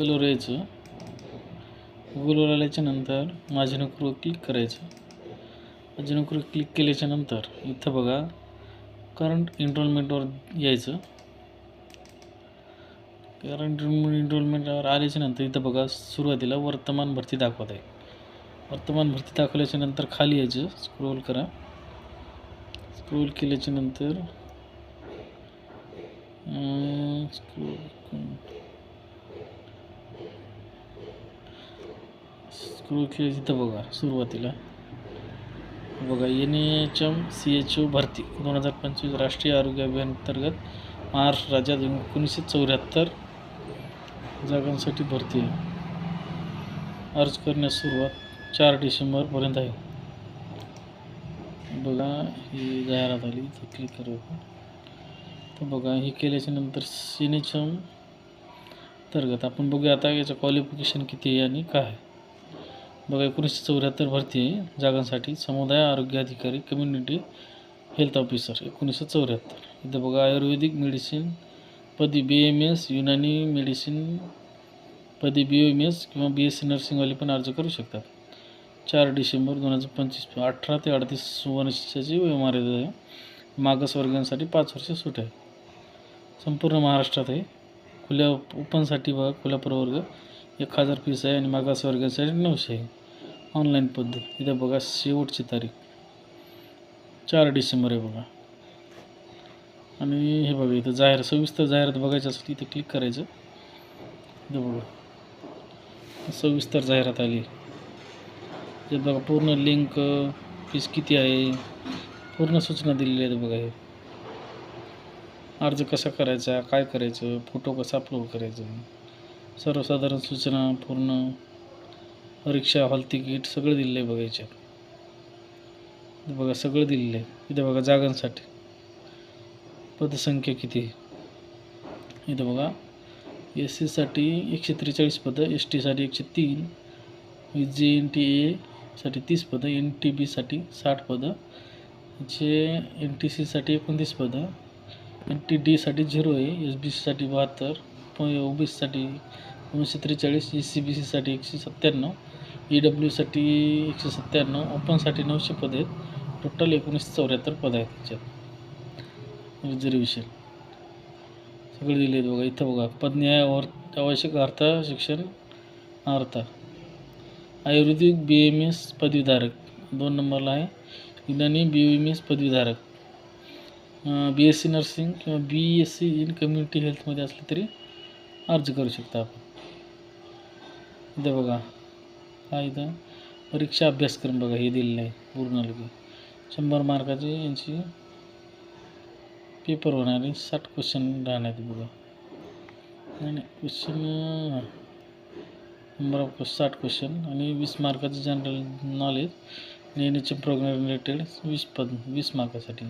गुगलवर यायचं गुगलवर आल्याच्यानंतर माझी नोकरीवर क्लिक करायचं. माझी नोकरी क्लिक केल्याच्यानंतर इथं बघा करंट एनरोलमेंटवर यायचं. करंट एनरोलमेंटवर आल्याच्यानंतर इथं बघा, सुरुवातीला वर्तमान भरती दाखवत आहे. वर्तमान भरती दाखवल्याच्यानंतर खाली यायचं. स्क्रोल करा. स्क्रोल केल्याच्यानंतर स्क्रोल सुरू केली तिथं बघा सुरुवातीला. बघा N H M C H O भरती दोन हजार पंचवीस राष्ट्रीय आरोग्य अभियानांतर्गत महाराष्ट्र राज्यात एकोणीसशे चौऱ्याहत्तर जागांसाठी भरती आहे. अर्ज करण्यास सुरुवात चार डिसेंबरपर्यंत आहे. बघा ही जाहिरात आली इथं क्लिक करू तर बघा हे केल्याच्यानंतर एन एच एम अंतर्गत आपण बघूया आता याचं क्वालिफिकेशन किती आहे आणि काय आहे. बघा एकोणीसशे चौऱ्याहत्तर भरती आहे जागांसाठी. समुदाय आरोग्य अधिकारी कम्युनिटी हेल्थ ऑफिसर एकोणीसशे चौऱ्याहत्तर. इथं बघा आयुर्वेदिक मेडिसिन पदी B M S Unani medicine पदी बी एम एस किंवा बी एस सी नर्सिंगवाले पण अर्ज करू शकतात. चार डिसेंबर दोन हजार पंचवीस अठरा ते अडतीस वर्षाची वयोमर्यादा आहे. मागासवर्गीयांसाठी पाच वर्ष सूट आहे. संपूर्ण महाराष्ट्रात आहे. खुल्या ओपनसाठी बघा खुला प्रवर्ग एक हजार फीस आहे आणि मागासवर्गीयांसाठी नऊशे आहे. ऑनलाईन पद्धत. इथं बघा शेवटची तारीख. चार डिसेंबर आहे बघा. आणि हे बघा इथं जाहीर सविस्तर जाहिरात बघायची असेल इथं क्लिक करायचं. इथं बघा. सविस्तर जाहिरात आली. हे बघा पूर्ण लिंक फीस किती आहे? पूर्ण सूचना दिलेल्या आहेत बघा. हे अर्ज कसा करायचा? काय करायचं? फोटो कसा अपलोड करायचं? सर्वसाधारण सूचना पूर्ण रिक्षा हॉल तिकीट सगळं दिलेलं आहे बघा याच्यात. बघा सगळं दिलेलं आहे इथं बघा जागांसाठी. पदसंख्या किती आहे? इथं बघा एस सीसाठी एकशे त्रेचाळीस पदं एस टीसाठी एकशे तीन जी एन टी एसाठी तीस पदं एन टी बीसाठी साठ पदं जे एन टी सीसाठी एकोणतीस पदं एन टी डीसाठी झिरो आहे एस बी सीसाठी बहात्तर ओ बी सीसाठी दोनशे त्रेचाळीस एस सी बी सीसाठी एकशे सत्त्याण्णव ई डब्ल्यूसाठी एकशे सत्त्याण्णव ओपनसाठी नऊशे पद आहेत. टोटल एकोणीसशे चौऱ्याहत्तर पदं आहेत त्याच्यात. म्हणजे रिझर्वेशन. सगळे दिले आहेत बघा. इथं बघा. पदन्यायावर आवश्यक अर्थ शिक्षण अर्थ. आयुर्वेदिक बी एम एस पदवीधारक. दोन नंबरला आहे. युनानी बी एम एस पदवीधारक. बी एस सी नर्सिंग किंवा B S C in community हेल्थमध्ये असले तरी अर्ज करू शकता आपण. इथं बघा. हा इथं परीक्षा अभ्यासक्रम बघा हे दिलेलं आहे पूर्ण शंभर मार्काची यांची पेपर होणार आहे साठ क्वेश्चन राहणार आहेत बघा. नाही नाही क्वेश्चन नंबर ऑफ साठ क्वेश्चन आणि वीस मार्काचं जनरल नॉलेज नेहमीचे एन एच प्रोग्राम रिलेटेड वीस पद वीस मार्कासाठी.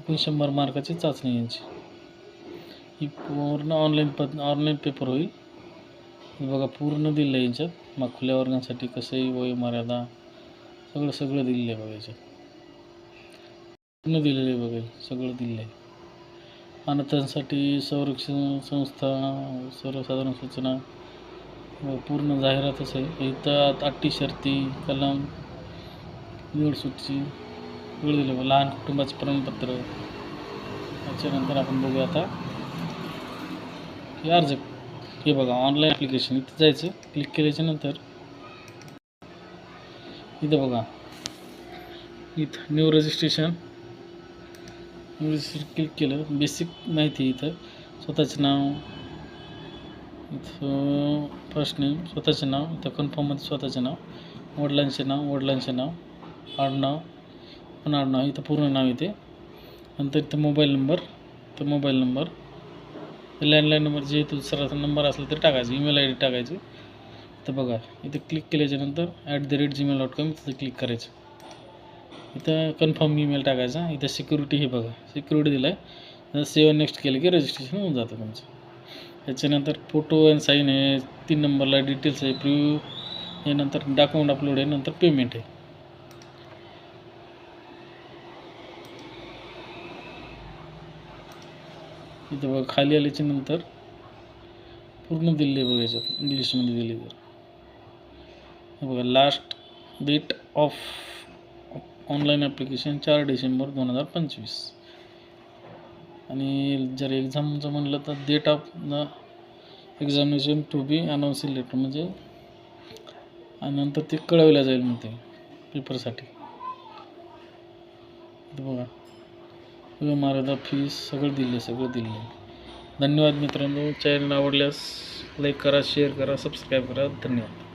एकूण शंभर मार्काची चाचणी यांची. ही पूर्ण ऑनलाईन पद ऑनलाईन पेपर होईल. बघा पूर्ण दिलं आहे यांच्यात. मग खुल्या वर्गांसाठी कसंही वय मर्यादा सगळं सगळं दिलेलं आहे बघा याच्यात. पूर्ण दिलेलं आहे बघा सगळं दिलेलं आहे. अनाथांसाठी संरक्षण संस्था सर्वसाधारण सूचना व पूर्ण जाहिरातच आहे. इथं अट्टी शर्ती कलम निवडसूची वेळ दिले लहान कुटुंबाचं प्रमाणपत्र. त्याच्यानंतर आपण बघूया आता हे अर्ज हे बघा ऑनलाईन ॲप्लिकेशन इथं जायचं क्लिक केल्याच्यानंतर इथं बघा. इथं new registration new registration click केलं. बेसिक माहिती आहे इथं. स्वतःचं नाव इथं फर्स्ट नेम स्वतःचे नाव इथं कन्फर्ममध्ये स्वतःचे नाव वडिलांचे नाव वडिलांचे नाव आडनाव पण आडनाव इथं पूर्ण नाव येते. नंतर इथं मोबाईल नंबर तर मोबाईल नंबर लँडलाईन नंबर जे दुसरा नंबर असला तरी टाकायचं ईमेल आय डी टाकायची. तर बघा इथं क्लिक केल्याच्यानंतर at the rate Gmail dot com तिथं क्लिक करायचं. इथं कन्फर्म ईमेल टाकायचा. इथं सिक्युरिटी हे बघा सिक्युरिटी दिलं आहे सेवन नेक्स्ट केलं की रजिस्ट्रेशन होऊन जातं तुमचं. त्याच्यानंतर फोटो अँड साईन आहे तीन नंबरला डिटेल्स आहे प्रिव्ह्यू हे नंतर डॉक्युमेंट अपलोड आहे नंतर पेमेंट आहे. इथं बघा खाली आल्याच्यानंतर पूर्ण दिल्ली आहे बघा याच्यात इंग्लिशमध्ये दिली तर. बघा last date of online application चार डिसेंबर दोन हजार पंचवीस. आणि जर एक्झामचं म्हणलं तर date of the examination to be announce later म्हणजे आणि नंतर ते कळवल्या जाईल मग ते पेपरसाठी बघा. महाराजा फीस सगळं दिलं आहे सगळं दिलं आहे धन्यवाद मित्रांनो. चॅनल आवडल्यास लाईक करा शेअर करा सबस्क्राईब करा. धन्यवाद.